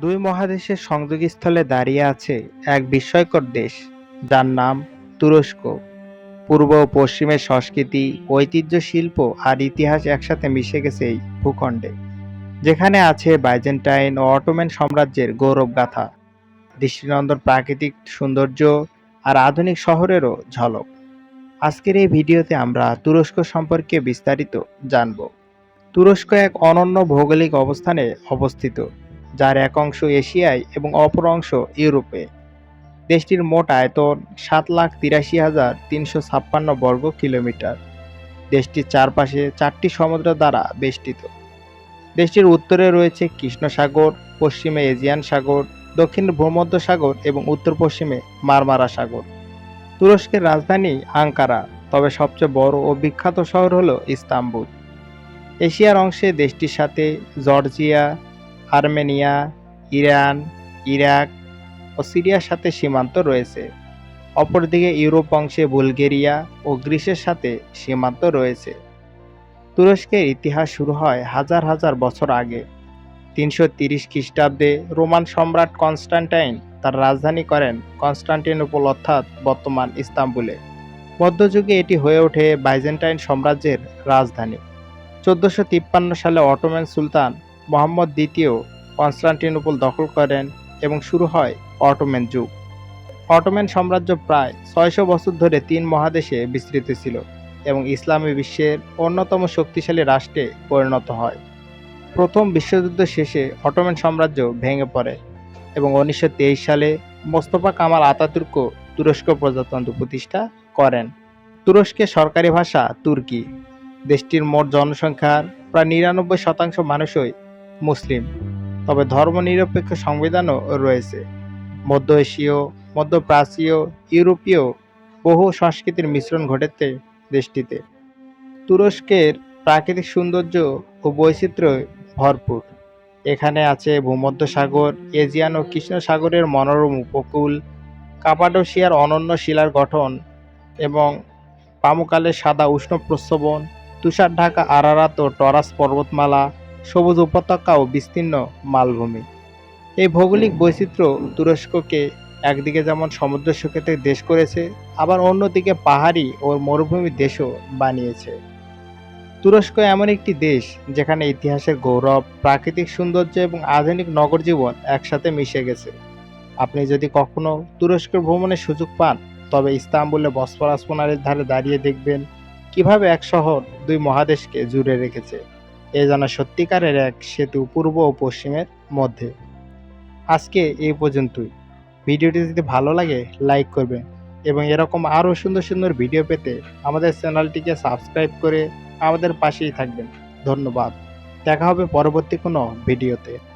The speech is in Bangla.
দুই মহাদেশের সংযোগস্থলে দাঁড়িয়ে আছে এক বিস্ময়কর দেশ, যার নাম তুরস্ক। পূর্ব ও পশ্চিমের সংস্কৃতি, ঐতিহ্য, শিল্প আর ইতিহাস একসাথে মিশে গেছে এই ভূখণ্ডে, যেখানে আছে বাইজেন্টাইন ও অটোম্যান সাম্রাজ্যের গৌরবগাথা। দৃষ্টিনন্দন প্রাকৃতিক সৌন্দর্য আর আধুনিক শহরেরও ঝলক। আজকের এই ভিডিওতে আমরা তুরস্ক সম্পর্কে বিস্তারিত জানব। তুরস্ক এক অনন্য ভৌগোলিক অবস্থানে অবস্থিত। যার এক অংশ এশিয়ায় এবং অপর অংশ ইউরোপে। দেশটির মোট আয়তন সাত লাখ তিরাশি হাজার তিনশো ছাপ্পান্ন বর্গ কিলোমিটার। দেশটির চারপাশে চারটি সমুদ্র দ্বারা বেষ্টিত। দেশটির উত্তরে রয়েছে কৃষ্ণ সাগর পশ্চিমে এজিয়ান সাগর, দক্ষিণে ভূমধ্য সাগর এবং উত্তর পশ্চিমে মারমারা সাগর। তুরস্কের রাজধানী আঙ্কারা, তবে সবচেয়ে বড় ও বিখ্যাত শহর হলো ইস্তাম্বুল। এশিয়ার অংশে দেশটির সাথে জর্জিয়া আর্মেনিয়া, ইরান, ইরাক ও সিরিয়ার সাথে সীমান্ত রয়েছে। অপরদিকে ইউরোপ অংশে বুলগেরিয়া ও গ্রিসের সাথে সীমান্ত রয়েছে। তুরস্কের ইতিহাস শুরু হয় হাজার হাজার বছর আগে। তিনশো তিরিশ খ্রিস্টাব্দে রোমান সম্রাট কনস্টান্টাইন তার রাজধানী করেন কনস্টান্টিনোপল অর্থাৎ বর্তমান ইস্তাম্বুলে। মধ্যযুগে এটি হয়ে ওঠে বাইজেন্টাইন সাম্রাজ্যের রাজধানী। চোদ্দোশো সালে অটোম্যান সুলতান মোহাম্মদ দ্বিতীয় কনস্টান্টিনোপল দখল করেন এবং শুরু হয় অটোম্যান যুগ। অটোম্যান সাম্রাজ্য প্রায় ছয়শো বছর ধরে তিন মহাদেশে বিস্তৃত ছিল এবং ইসলামী বিশ্বের অন্যতম শক্তিশালী রাষ্ট্রে পরিণত হয়। প্রথম বিশ্বযুদ্ধ শেষে অটোম্যান সাম্রাজ্য ভেঙে পড়ে এবং উনিশশো তেইশ সালে মোস্তফা কামাল আতাতুর্ক তুরস্ক প্রজাতন্ত্র প্রতিষ্ঠা করেন। তুরস্কের সরকারি ভাষা তুর্কি। দেশটির মোট জনসংখ্যার প্রায় নিরানব্বই শতাংশ মানুষই মুসলিম। তবে ধর্মনিরপেক্ষ সংবিধানও রয়েছে। মধ্য এশীয় মধ্যপ্রাচ্যীয় ইউরোপীয় বহু সংস্কৃতির মিশ্রণ ঘটেছে দেশটিতে। তুরস্কের প্রাকৃতিক সৌন্দর্য ও বৈচিত্র্যে ভরপুর। এখানে আছে ভূমধ্যসাগর এজিয়ান ও কৃষ্ণ সাগরের মনোরম উপকূল কাপাডোসিয়ার অনন্য শিলার গঠন এবং পামুকালের সাদা উষ্ণ প্রস্রবণ তুষার ঢাকা আরারাত ও টরাস পর্বতমালা সবুজ উপত্যকা ও বিস্তীর্ণ মালভূমি। এই ভৌগোলিক বৈচিত্র্য তুরস্ককে একদিকে যেমন সমুদ্র সৈকতের দেশ করেছে, আবার অন্যদিকে পাহাড়ি ও মরুভূমি দেশও বানিয়েছে। তুরস্ক এমন একটি দেশ যেখানে ইতিহাসের গৌরব, প্রাকৃতিক সৌন্দর্য এবং আধুনিক নগর জীবন একসাথে মিশে গেছে। আপনি যদি কখনো তুরস্কের ভ্রমণের সুযোগ পান, তবে ইস্তাম্বুলে বসফরাস প্রণালীর ধারে দাঁড়িয়ে দেখবেন কীভাবে এক শহর দুই মহাদেশকে জুড়ে রেখেছে। এ যেন সত্যিকারের এক সেতু পূর্ব ও পশ্চিমের মধ্যে। আজকে এই পর্যন্তই। ভিডিওটি যদি ভালো লাগে, লাইক করবেন এবং এরকম আরও সুন্দর সুন্দর ভিডিও পেতে আমাদের চ্যানেলটিকে সাবস্ক্রাইব করে আমাদের পাশেই থাকবেন। ধন্যবাদ। দেখা হবে পরবর্তী কোনো ভিডিওতে।